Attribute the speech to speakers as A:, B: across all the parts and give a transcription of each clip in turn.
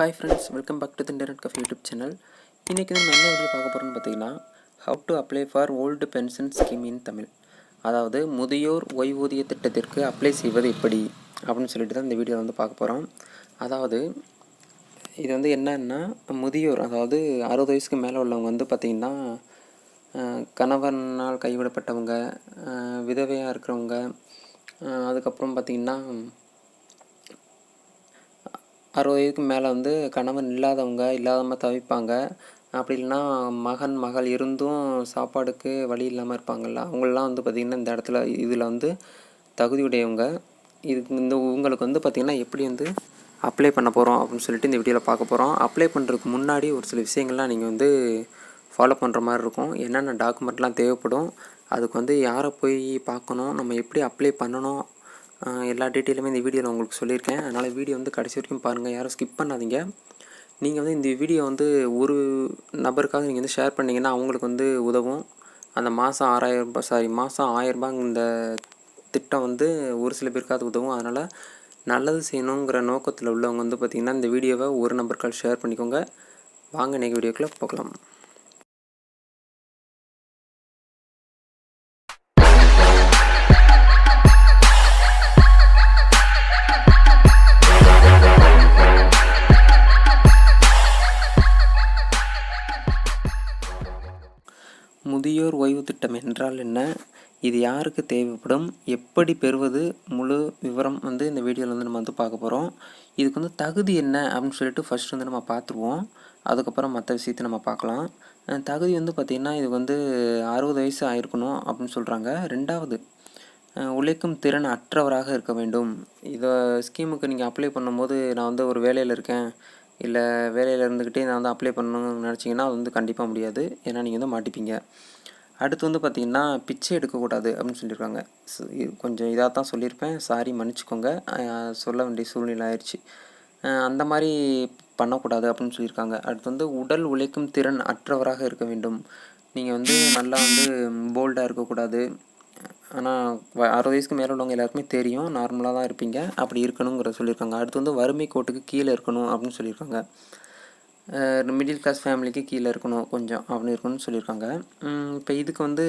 A: Hi friends welcome back to the internet cafe YouTube channel இன்றைக்கி நம்ம என்ன video பார்க்க போகிறோம்னு பார்த்தீங்கன்னா how to apply for old pension scheme in Tamil அதாவது முதியோர் ஓய்வூதிய திட்டத்திற்கு அப்ளை செய்வது எப்படி அப்படின்னு சொல்லிட்டு தான் இந்த வீடியோ வந்து பார்க்க போகிறோம் அதாவது இது வந்து என்னன்னா முதியோர் அதாவது அறுபது வயசுக்கு மேலே உள்ளவங்க வந்து பார்த்திங்கன்னா கணவனால் கைவிடப்பட்டவங்க விதவையாக இருக்கிறவங்க அதுக்கப்புறம் பார்த்திங்கன்னா அறுபது வயதுக்கு மேலே வந்து கணவன் இல்லாதவங்க இல்லாதவங்க தவிப்பாங்க. அப்படி இல்லைன்னா மகன் மகள் இருந்தும் சாப்பாடுக்கு வழி இல்லாமல் இருப்பாங்கள்ல அவங்களெலாம் வந்து பார்த்திங்கன்னா இந்த இடத்துல இதில் வந்து தகுதியுடையவங்க இதுக்கு இந்த உங்களுக்கு வந்து பார்த்திங்கன்னா எப்படி வந்து அப்ளை பண்ண போகிறோம் அப்படின்னு சொல்லிட்டு இந்த வீடியோவில் பார்க்க போகிறோம் அப்ளை பண்ணுறதுக்கு முன்னாடி ஒரு சில விஷயங்கள்லாம் நீங்கள் வந்து ஃபாலோ பண்ணுற மாதிரி இருக்கும். என்னென்ன டாக்குமெண்ட்லாம் தேவைப்படும் அதுக்கு வந்து யாரை போய் பார்க்கணும் நம்ம எப்படி அப்ளை பண்ணணும் எல்லா டீட்டெயிலுமே இந்த வீடியோவில் உங்களுக்கு சொல்லியிருக்கேன். அதனால் வீடியோ வந்து கடைசி வரைக்கும் பாருங்கள் யாரும் ஸ்கிப் பண்ணாதீங்க. நீங்கள் வந்து இந்த வீடியோ வந்து ஒரு நபருக்காக நீங்கள் வந்து ஷேர் பண்ணிங்கன்னா அவங்களுக்கு வந்து உதவும். அந்த மாதம் ஆறாயிரம் ரூபாய் சாரி மாதம் ஆயிரரூபா இந்த திட்டம் வந்து ஒரு சில பேருக்காவது உதவும். அதனால் நல்லது செய்யணுங்கிற நோக்கத்தில் உள்ளவங்க வந்து பார்த்திங்கன்னா இந்த வீடியோவை ஒரு நம்பருக்கால் ஷேர் பண்ணிக்கோங்க. வாங்க இன்றைக்கி வீடியோக்குள்ளே பார்க்கலாம் திட்டம் என்றால் என்ன? இது யாருக்கு தேவைப்படும்? எப்படி பெறுவது? முழு விவரம் வந்து இந்த வீடியோவில் வந்து நம்ம வந்து பார்க்க போகிறோம் இதுக்கு வந்து தகுதி என்ன அப்படின்னு சொல்லிட்டு ஃபர்ஸ்ட் வந்து நம்ம பார்த்துருவோம். அதுக்கப்புறம் மற்ற விஷயத்தை நம்ம பார்க்கலாம். தகுதி வந்து பார்த்திங்கன்னா இது வந்து அறுபது வயசு ஆயிருக்கணும் அப்படின்னு சொல்கிறாங்க ரெண்டாவது உழைக்கும் திறன் அற்றவராக இருக்க வேண்டும். இதை ஸ்கீமுக்கு நீங்கள் அப்ளை பண்ணும்போது நான் வந்து ஒரு வேலையில் இருக்கேன். இல்லை வேலையில் இருந்துக்கிட்டே நான் வந்து அப்ளை பண்ணணும்னு நினச்சிங்கன்னா அது வந்து கண்டிப்பாக முடியாது. ஏன்னா நீங்கள் வந்து மாட்டிப்பீங்க. அடுத்து வந்து பார்த்திங்கன்னா பிச்சை எடுக்கக்கூடாது அப்படின்னு சொல்லியிருக்காங்க. கொஞ்சம் இதாக தான் சொல்லியிருப்பேன். சாரி மன்னிச்சிக்கோங்க. சொல்ல வேண்டிய சூழ்நிலை ஆயிடுச்சு அந்த மாதிரி பண்ணக்கூடாது அப்படின்னு சொல்லியிருக்காங்க. அடுத்து வந்து உடல் உழைக்கும் திறன் அற்றவராக இருக்க வேண்டும். நீங்கள் வந்து நல்லா வந்து போல்டாக இருக்கக்கூடாது. ஆனால் அறுபது வயசுக்கு மேலே உள்ளவங்க எல்லாருக்குமே தெரியும். நார்மலாக தான் இருப்பீங்க. அப்படி இருக்கணுங்கிற சொல்லியிருக்காங்க. அடுத்து வந்து வறுமை கோட்டுக்கு கீழே இருக்கணும் அப்படின்னு சொல்லியிருக்காங்க. மிடில் கிளாஸ் ஃபேமிலிக்கு கீழே இருக்கணும் கொஞ்சம் அப்படின்னு இருக்கணும்னு சொல்லியிருக்காங்க. இப்போ இதுக்கு வந்து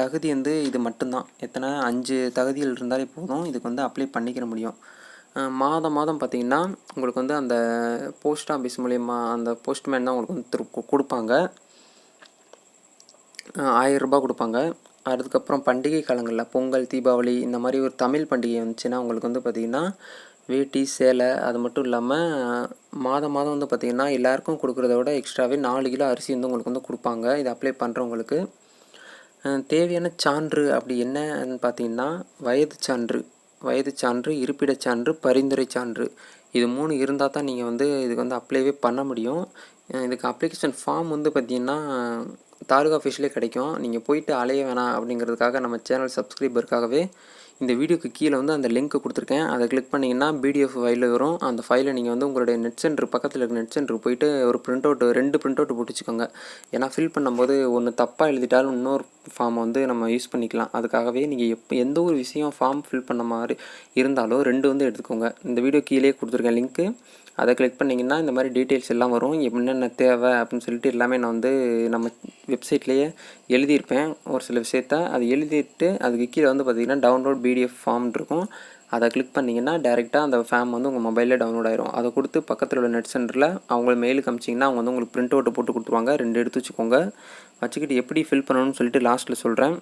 A: தகுதி வந்து இது மட்டும்தான். எத்தனை அஞ்சு தகுதிகள் இருந்தாலே போதும். இதுக்கு வந்து அப்ளை பண்ணிக்கிற முடியும். மாதம் மாதம் பார்த்தீங்கன்னா உங்களுக்கு வந்து அந்த போஸ்ட் ஆஃபீஸ் மூலயமா அந்த போஸ்ட்மேன் தான் உங்களுக்கு வந்து திரு கொடுப்பாங்க. ஆயிரம் ரூபாய் கொடுப்பாங்க. அதுக்கப்புறம் பண்டிகை காலங்களில் பொங்கல் தீபாவளி இந்த மாதிரி ஒரு தமிழ் பண்டிகை வந்துச்சுன்னா உங்களுக்கு வந்து பார்த்திங்கன்னா வேட்டி சேலை அது மட்டும் இல்லாமல் மாதம் மாதம் வந்து பார்த்திங்கன்னா எல்லாருக்கும் கொடுக்குறத விட எக்ஸ்ட்ராவே நாலு கிலோ அரிசி வந்து உங்களுக்கு வந்து கொடுப்பாங்க. இதை அப்ளை பண்ணுறவங்களுக்கு தேவையான சான்று அப்படி என்னன்னு பார்த்தீங்கன்னா வயது சான்று. வயது சான்று இருப்பிடச் சான்று பரிந்துரை சான்று. இது மூணு இருந்தால் தான் நீங்கள் வந்து இதுக்கு வந்து அப்ளைவே பண்ண முடியும். இதுக்கு அப்ளிகேஷன் ஃபார்ம் வந்து பார்த்தீங்கன்னா தாலுகா ஆஃபீஸ்லேயே கிடைக்கும். நீங்கள் போயிட்டு அலைய வேணாம் அப்படிங்கிறதுக்காக நம்ம சேனல் சப்ஸ்கிரைபருக்காகவே இந்த வீடியோக்கு கீழே வந்து அந்த லிங்க் கொடுத்துருக்கேன். அதை கிளிக் பண்ணிங்கன்னா பிடிஎஃப் ஃபைலில் வரும். அந்த ஃபைலை நீங்கள் வந்து உங்களுடைய நெட் சென்டர் பக்கத்தில் இருக்க நெட் சென்டர் போயிட்டு ஒரு பிரிண்ட் அவுட் ரெண்டு பிரிண்ட் அவுட் போட்டுச்சுக்கோங்க. ஏன்னா ஃபில் பண்ணும்போது ஒன்று தப்பாக எழுதிட்டாலும் இன்னொரு ஃபார்ம் வந்து நம்ம யூஸ் பண்ணிக்கலாம். அதுக்காகவே நீங்கள் எப்போ எந்த ஒரு விஷயம் ஃபார்ம் ஃபில் பண்ண மாதிரி இருந்தாலும் ரெண்டு வந்து எடுத்துக்கோங்க. இந்த வீடியோ கீழே கொடுத்துருக்கேன் லிங்க்கு அதை கிளிக் பண்ணிங்கன்னா இந்த மாதிரி டீட்டெயில்ஸ் எல்லாம் வரும். என்னென்ன தேவை அப்படின்னு சொல்லிட்டு எல்லாமே நான் வந்து நம்ம வெப்சைட்லேயே எழுதியிருப்பேன். ஒரு சில விஷயத்த அது எழுதிட்டு அதுக்கு கீழே வந்து பார்த்திங்கன்னா டவுன்லோட் பிடிஎஃப் ஃபார்ம் இருக்கும். அதை கிளிக் பண்ணிங்கன்னா டேரெக்டாக அந்த ஃபார்ம் வந்து உங்கள் மொபைலில் டவுன்லோட் ஆயிரும். அதை கொடுத்து பக்கத்தில் உள்ள நெட் சென்டரில் அவங்கள மெயிலுக்கு அமிச்சிங்கன்னா அவங்க வந்து உங்களுக்கு பிரிண்ட் அவுட் போட்டு கொடுத்துருவாங்க. ரெண்டு எடுத்து வச்சுக்கோங்க. வச்சுக்கிட்டு எப்படி ஃபில் பண்ணணும்னு சொல்லிட்டு லாஸ்ட்டில் சொல்கிறேன்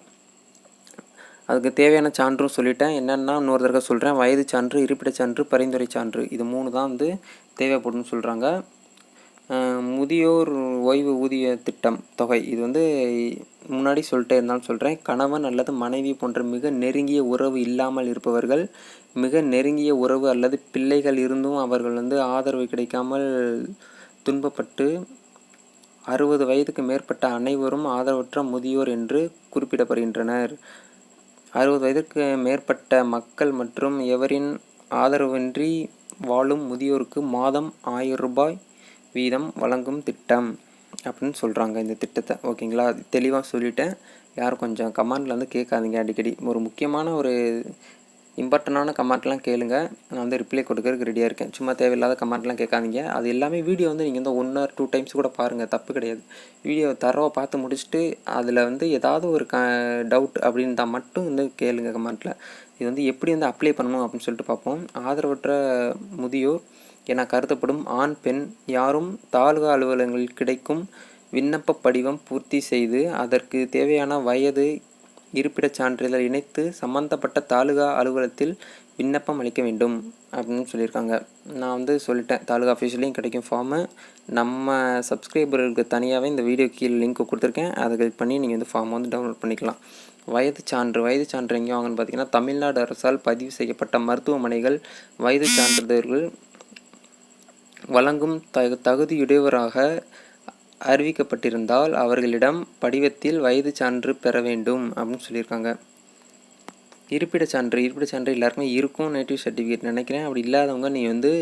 A: அதுக்கு தேவையான சான்றும் சொல்லிட்டேன். என்னென்னா இன்னொரு தடவை சொல்கிறேன் வயது சான்று இருப்பிடச் சான்று பரிந்துரை சான்று. இது மூணு தான் வந்து தேவைப்படும்னு சொல்கிறாங்க முதியோர் ஓய்வு ஊதிய திட்டம் தொகை. இது வந்து முன்னாடி சொல்லிட்டே இருந்தாலும் சொல்கிறேன் கணவன் அல்லது மனைவி போன்ற மிக நெருங்கிய உறவு இல்லாமல் இருப்பவர்கள் மிக நெருங்கிய உறவு அல்லது பிள்ளைகள் இருந்தும் அவர்கள் வந்து ஆதரவு கிடைக்காமல் துன்பப்பட்டு அறுபது வயதுக்கு மேற்பட்ட அனைவரும் ஆதரவற்ற முதியோர் என்று குறிப்பிடப்படுகின்றனர். அறுபது வயதுக்கு மேற்பட்ட மக்கள் மற்றும் எவரின் ஆதரவின்றி வாழும் முதியோருக்கு மாதம் ஆயிரம் ரூபாய் வீதம் வழங்கும் திட்டம் அப்படின்னு சொல்கிறாங்க இந்த திட்டத்தை. ஓகேங்களா? தெளிவாக சொல்லிட்டேன். யாரும் கொஞ்சம் கமாண்டில் வந்து கேட்காதீங்க. அடிக்கடி ஒரு முக்கியமான ஒரு இம்பார்ட்டண்டான கமெண்ட்லாம் கேளுங்க. நான் வந்து ரிப்ளை கொடுக்கறதுக்கு ரெடியாக இருக்கேன். சும்மா தேவையில்லாத கமெண்ட்லாம் கேட்காதீங்க. அது எல்லாமே வீடியோ வந்து நீங்கள் வந்து ஒன் ஆர் டூ டைம்ஸ் கூட பாருங்கள் தப்பு கிடையாது. வீடியோ தரவை பார்த்து முடிச்சுட்டு அதில் வந்து ஏதாவது ஒரு க டவுட் அப்படின்றா மட்டும் வந்து கேளுங்க கமெண்ட்டில் இது வந்து எப்படி வந்து அப்ளை பண்ணணும் அப்படின்னு சொல்லிட்டு பார்ப்போம். ஆதரவற்ற முதியோர் என கருதப்படும் ஆண் பெண் யாரும் தாலுகா அலுவலகங்களில் கிடைக்கும் விண்ணப்ப படிவம் பூர்த்தி செய்து அதற்கு தேவையான வயது இருப்பிடச் சான்றிதழ் இணைத்து சம்பந்தப்பட்ட தாலுகா அலுவலகத்தில் விண்ணப்பம் அளிக்க வேண்டும் அப்படின்னு சொல்லியிருக்காங்க. நான் வந்து சொல்லிட்டேன் தாலுகா ஆஃபீஸ்லேயும் கிடைக்கும் ஃபார்மு நம்ம சப்ஸ்கிரைபர்களுக்கு தனியாகவே இந்த வீடியோ கீழே லிங்க் கொடுத்துருக்கேன். அதை கிளிக் பண்ணி நீங்கள் வந்து ஃபார்ம் வந்து டவுன்லோட் பண்ணிக்கலாம். வயது சான்று வயது சான்று எங்கே வாங்கன்னு பார்த்தீங்கன்னா தமிழ்நாடு அரசால் பதிவு செய்யப்பட்ட மருத்துவமனைகள் வயது சான்றிதழ்கள் வழங்கும் தகு தகுதியுடையவராக அறிவிக்கப்பட்டிருந்தால் அவர்களிடம் படிவத்தில் வயது சான்று பெற வேண்டும் அப்படின்னு சொல்லியிருக்காங்க. இருப்பிடச் சான்று இருப்பிட சான்று எல்லாருக்குமே இருக்கும் நேட்டிவ் சர்டிஃபிகேட் நினைக்கிறேன். அப்படி இல்லாதவங்க நீ வந்து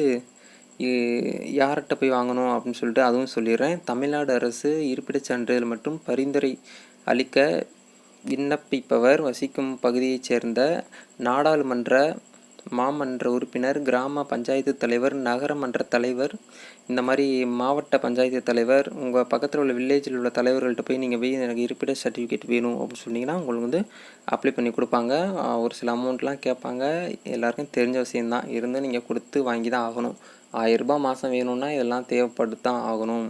A: யார்கிட்ட போய் வாங்கணும் அப்படின்னு சொல்லிட்டு அதுவும் சொல்லிடுறேன். தமிழ்நாடு அரசு இருப்பிடச் சான்றிதழ் மற்றும் பரிந்துரை அளிக்க விண்ணப்பிப்பவர் வசிக்கும் பகுதியைச் சேர்ந்த நாடாளுமன்ற மாமன்ற உறுப்பினர் கிராம பஞ்சாயத்து தலைவர் நகரமன்ற தலைவர் இந்த மாதிரி மாவட்ட பஞ்சாயத்து தலைவர் உங்கள் பக்கத்தில் உள்ள வில்லேஜில் உள்ள தலைவர்கள்ட்ட போய் நீங்கள் போய் எனக்கு இருப்பிட சர்டிஃபிகேட் வேணும் அப்படின்னு சொன்னீங்கன்னா உங்களுக்கு வந்து அப்ளை பண்ணி கொடுப்பாங்க. ஒரு சில அமௌண்ட்லாம் கேட்பாங்க. எல்லாருக்கும் தெரிஞ்ச விஷயந்தான் இருந்து நீங்கள் கொடுத்து வாங்கி தான் ஆகணும். ஆயிரரூபா மாதம் வேணும்னா இதெல்லாம் தேவைப்பட்டு தான் ஆகணும்.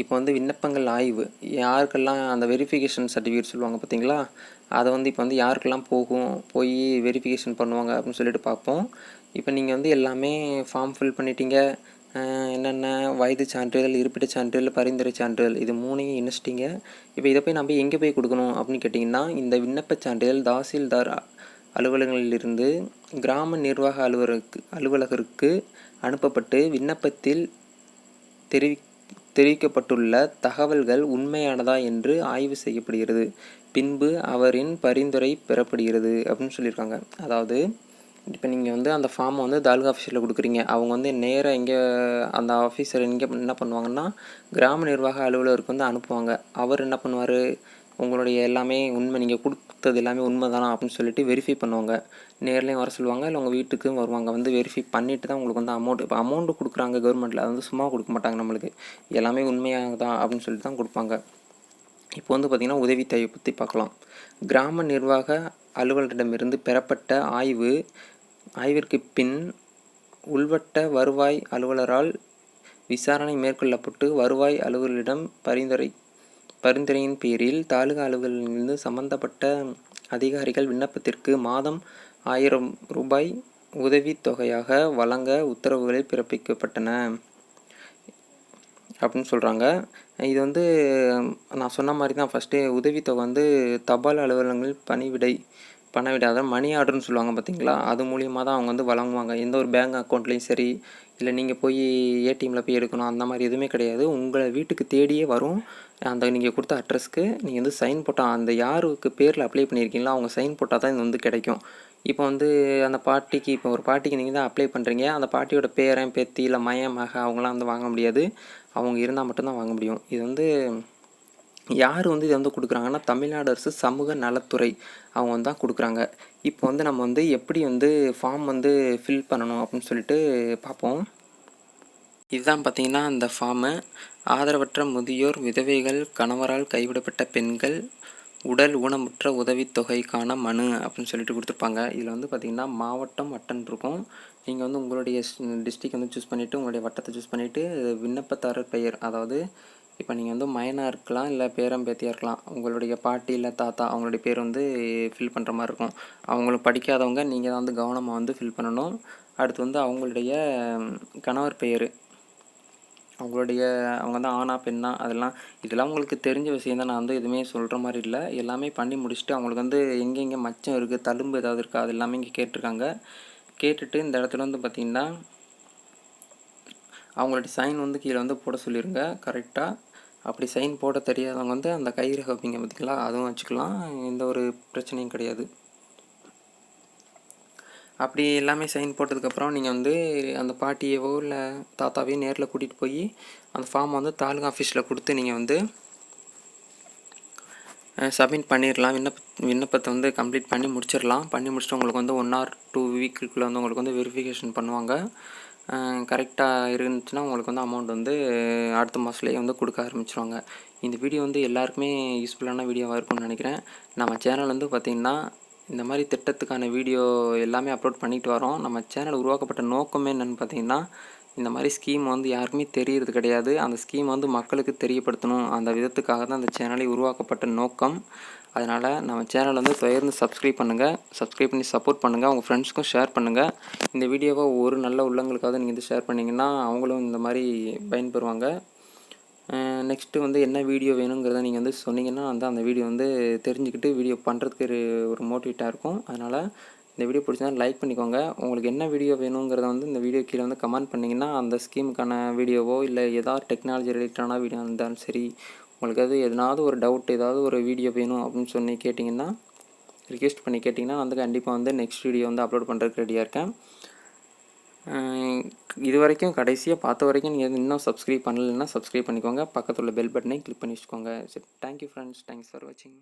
A: இப்போ வந்து விண்ணப்பங்கள் ஆய்வு யாருக்கெல்லாம் அந்த வெரிஃபிகேஷன் சர்டிஃபிகேட் சொல்லுவாங்க பார்த்தீங்களா? அதை வந்து இப்போ வந்து யாருக்கெல்லாம் போகும் போய் வெரிஃபிகேஷன் பண்ணுவாங்க அப்படின்னு சொல்லிட்டு பார்ப்போம். இப்போ நீங்கள் வந்து எல்லாமே ஃபார்ம் ஃபில் பண்ணிட்டீங்க. என்னென்ன வயது சான்றிதழ் இருப்பிடச் சான்றிதழ் பரிந்துரை சான்றிதழ் இது மூணையும் இணைச்சிட்டிங்க. இப்போ இதை போய் நம்ம எங்கே போய் கொடுக்கணும் அப்படின்னு கேட்டிங்கன்னா இந்த விண்ணப்பச் சான்றிதழ் தாசில்தார் அலுவலகங்களிலிருந்து கிராம நிர்வாக அலுவலருக்கு அலுவலகருக்கு அனுப்பப்பட்டு விண்ணப்பத்தில் தெரிவி தெரிவிக்கப்பட்டுள்ள தகவல்கள் உண்மையானதா என்று ஆய்வு செய்யப்படுகிறது. பின்பு அவரின் பரிந்துரை பெறப்படுகிறது அப்படின்னு சொல்லியிருக்காங்க. அதாவது இப்போ நீங்கள் வந்து அந்த ஃபார்மை வந்து தாலுகா ஆஃபீஸில் கொடுக்குறீங்க. அவங்க வந்து நேராக எங்கே அந்த ஆஃபீஸர் இங்கே என்ன பண்ணுவாங்கன்னா கிராம நிர்வாக அலுவலருக்கு வந்து அனுப்புவாங்க. அவர் என்ன பண்ணுவார்? உங்களுடைய எல்லாமே உண்மை நீங்கள் கொடுத்தது எல்லாமே உண்மை தானா அப்படின்னு சொல்லிட்டு வெரிஃபை பண்ணுவாங்க. நேர்லேயும் வர சொல்லுவாங்க இல்லை உங்கள் வீட்டுக்கும் வருவாங்க. வந்து வெரிஃபை பண்ணிட்டு தான் உங்களுக்கு வந்து அமௌண்ட் இப்போ அமௌண்ட் கொடுக்குறாங்க கவர்மெண்ட்டில் அது வந்து சும்மா கொடுக்க மாட்டாங்க நம்மளுக்கு. எல்லாமே உண்மையாக தான் அப்படின்னு சொல்லிட்டு தான் கொடுப்பாங்க. இப்போ வந்து பார்த்திங்கன்னா உதவித்தொகை பற்றி பார்க்கலாம். கிராம நிர்வாக அலுவலரிடமிருந்து பெறப்பட்ட ஆய்வு ஆய்விற்கு பின் உள்வட்ட வருவாய் அலுவலரால் விசாரணை மேற்கொள்ளப்பட்டு வருவாய் அலுவலரிடம் பரிந்துரை பரிந்துரையின் பேரில் தாலுகா அலுவலரிலிருந்து சம்பந்தப்பட்ட அதிகாரிகள் விண்ணப்பத்திற்கு மாதம் ஆயிரம் ரூபாய் உதவித்தொகையாக வழங்க உத்தரவுகள் பிறப்பிக்கப்பட்டன. அப்படின்னு சொல்கிறாங்க இது வந்து நான் சொன்ன மாதிரி தான் ஃபஸ்ட்டு உதவித்தொகை வந்து தபால் அலுவலகங்கள் பணிவிடை பணவிடை அதாவது மணி ஆர்டர்னு சொல்லுவாங்க பார்த்தீங்களா அது மூலியமாக தான் அவங்க வந்து வழங்குவாங்க. எந்த ஒரு பேங்க் அக்கௌண்ட்லேயும் சரி இல்லை நீங்கள் போய் ஏடிஎம்மில் போய் எடுக்கணும் அந்த மாதிரி எதுவுமே கிடையாது. உங்களை வீட்டுக்கு தேடியே வரும். அந்த நீங்கள் கொடுத்த அட்ரஸ்க்கு நீங்கள் வந்து சைன் போட்டால் அந்த யாருக்கு பேரில் அப்ளை பண்ணியிருக்கீங்களோ அவங்க சைன் போட்டால் தான் இது வந்து கிடைக்கும். இப்போ வந்து அந்த பாட்டிக்கு இப்போ ஒரு பாட்டிக்கு நீங்கள் தான் அப்ளை பண்ணுறீங்க அந்த பாட்டியோட பேரன் பேத்தி இல்லை மயன் மக அவங்களாம் வந்து வாங்க முடியாது. அவங்க இருந்தால் மட்டும்தான் வாங்க முடியும். இது வந்து யார் வந்து இதை வந்து கொடுக்குறாங்கன்னா தமிழ்நாடு அரசு சமூக நலத்துறை அவங்க வந்து தான் கொடுக்குறாங்க. இப்போ வந்து நம்ம வந்து எப்படி வந்து ஃபார்ம் வந்து ஃபில் பண்ணணும் அப்படின்னு சொல்லிட்டு பார்ப்போம். இதுதான் பார்த்தீங்கன்னா அந்த ஃபார்மு ஆதரவற்ற முதியோர் விதவைகள் கணவரால் கைவிடப்பட்ட பெண்கள் உடல் ஊனமுற்ற உதவித்தொகைக்கான மனு அப்படின்னு சொல்லிட்டு கொடுத்துருப்பாங்க. இதில் வந்து பார்த்திங்கன்னா மாவட்டம் வட்டன் இருக்கும். நீங்கள் வந்து உங்களுடைய டிஸ்ட்ரிக் வந்து சூஸ் பண்ணிவிட்டு உங்களுடைய வட்டத்தை சூஸ் பண்ணிவிட்டு விண்ணப்பதாரர் பெயர். அதாவது இப்போ நீங்கள் வந்து மயனாக இருக்கலாம் இல்லை பேரம்பேத்தியாக இருக்கலாம். உங்களுடைய பாட்டி இல்லை தாத்தா அவங்களுடைய பேர் வந்து ஃபில் பண்ணுற மாதிரி இருக்கும். அவங்களும் படிக்காதவங்க நீங்கள் தான் வந்து கவனமாக வந்து ஃபில் பண்ணணும். அடுத்து வந்து அவங்களுடைய கணவர் பெயர். அவங்களுடைய அவங்க வந்து ஆணா பெண்ணா அதெல்லாம் இதெல்லாம் உங்களுக்கு தெரிஞ்ச விஷயம் தான். நான் வந்து எதுவுமே சொல்கிற மாதிரி இல்லை. எல்லாமே பண்ணி முடிச்சுட்டு அவங்களுக்கு வந்து எங்கெங்கே மச்சம் இருக்குது தழும்பு ஏதாவது இருக்கா அது எல்லாமே இங்கே கேட்டிருக்காங்க. கேட்டுட்டு இந்த இடத்துல வந்து பார்த்திங்கன்னா அவங்களுடைய சைன் வந்து கீழே வந்து போட சொல்லிடுங்க கரெக்டாக அப்படி சைன் போட தெரியாதவங்க வந்து அந்த கைரேகை வைப்பீங்க பார்த்திங்களா அதுவும் வச்சுக்கலாம். எந்த ஒரு பிரச்சனையும் கிடையாது. அப்படி எல்லாமே சைன் போட்டதுக்கப்புறம் நீங்கள் வந்து அந்த பாட்டியவோ இல்லை தாத்தாவையோ நேரில் கூட்டிகிட்டு போய் அந்த ஃபார்ம் வந்து தாலுகா ஆஃபீஸில் கொடுத்து நீங்கள் வந்து சப்மிட் பண்ணிடலாம் விண்ணப்ப விண்ணப்பத்தை வந்து கம்ப்ளீட் பண்ணி முடிச்சிடலாம் பண்ணி முடிச்சுட்டு உங்களுக்கு வந்து ஒன் ஆர் டூ வீக்குக்குள்ளே வந்து உங்களுக்கு வந்து வெரிஃபிகேஷன் பண்ணுவாங்க. கரெக்டாக இருந்துச்சுன்னா உங்களுக்கு வந்து அமௌண்ட் வந்து அடுத்த மாதத்துலேயே வந்து கொடுக்க ஆரம்பிச்சிருவாங்க. இந்த வீடியோ வந்து எல்லாருக்குமே யூஸ்ஃபுல்லான வீடியோவாக இருக்கும்னு நினைக்கிறேன். நம்ம சேனல் வந்து பார்த்திங்கன்னா இந்த மாதிரி திட்டத்துக்கான வீடியோ எல்லாமே அப்லோட் பண்ணிட்டு வரோம். நம்ம சேனல் உருவாக்கப்பட்ட நோக்கமே என்னென்னு பார்த்தீங்கன்னா இந்த மாதிரி ஸ்கீம் வந்து யாருக்குமே தெரியறது கிடையாது. அந்த ஸ்கீம் வந்து மக்களுக்கு தெரியப்படுத்தணும். அந்த விதத்துக்காக தான் அந்த சேனலை உருவாக்கப்பட்ட நோக்கம். அதனால் நம்ம சேனல் வந்து தொடர்ந்து சப்ஸ்கிரைப் பண்ணுங்கள் சப்ஸ்கிரைப் பண்ணி சப்போர்ட் பண்ணுங்கள் உங்கள் ஃப்ரெண்ட்ஸ்க்கும் ஷேர் பண்ணுங்கள் இந்த வீடியோவை ஒரு நல்ல உள்ளங்களுக்காக நீங்கள் வந்து ஷேர் பண்ணிங்கன்னா அவங்களும் இந்த மாதிரி பயன்பெறுவாங்க. நெக்ஸ்ட்டு வந்து என்ன வீடியோ வேணுங்கிறத நீங்கள் வந்து சொன்னீங்கன்னா வந்து அந்த வீடியோ வந்து தெரிஞ்சுக்கிட்டு வீடியோ பண்ணுறதுக்கு ஒரு ஒரு மோட்டிவேட்டாக இருக்கும். அதனால் இந்த வீடியோ பிடிச்சதுனா லைக் பண்ணிக்கோங்க. உங்களுக்கு என்ன வீடியோ வேணுங்கிறத வந்து இந்த வீடியோ கீழே வந்து கமெண்ட் பண்ணிங்கன்னா அந்த ஸ்கீமுக்கான வீடியோவோ இல்லை ஏதாவது டெக்னாலஜி ரிலேட்டடான வீடியோ இருந்தாலும் சரி உங்களுக்கு அது எதனாவது ஒரு டவுட் ஏதாவது ஒரு வீடியோ வேணும் அப்படின்னு சொல்லி கேட்டிங்கன்னா ரிக்வெஸ்ட் பண்ணி கேட்டிங்கன்னா வந்து கண்டிப்பாக வந்து நெக்ஸ்ட் வீடியோ வந்து அப்லோட் பண்ணுறதுக்கு ரெடியாக இருக்கேன். இது வரைக்கும் கடைசியாக பார்த்த வரைக்கும் நீங்கள் இன்னும் சப்ஸ்கிரைப் பண்ணலைன்னா சப்ஸ்கிரைப் பண்ணிக்கோங்க. பக்கத்தில் உள்ள பெல் பட்டனை கிளிக் பண்ணி வச்சுக்கோங்க. சரி தேங்க்யூ ஃப்ரெண்ட்ஸ் தேங்க்ஸ் ஃபார் வாட்சிங்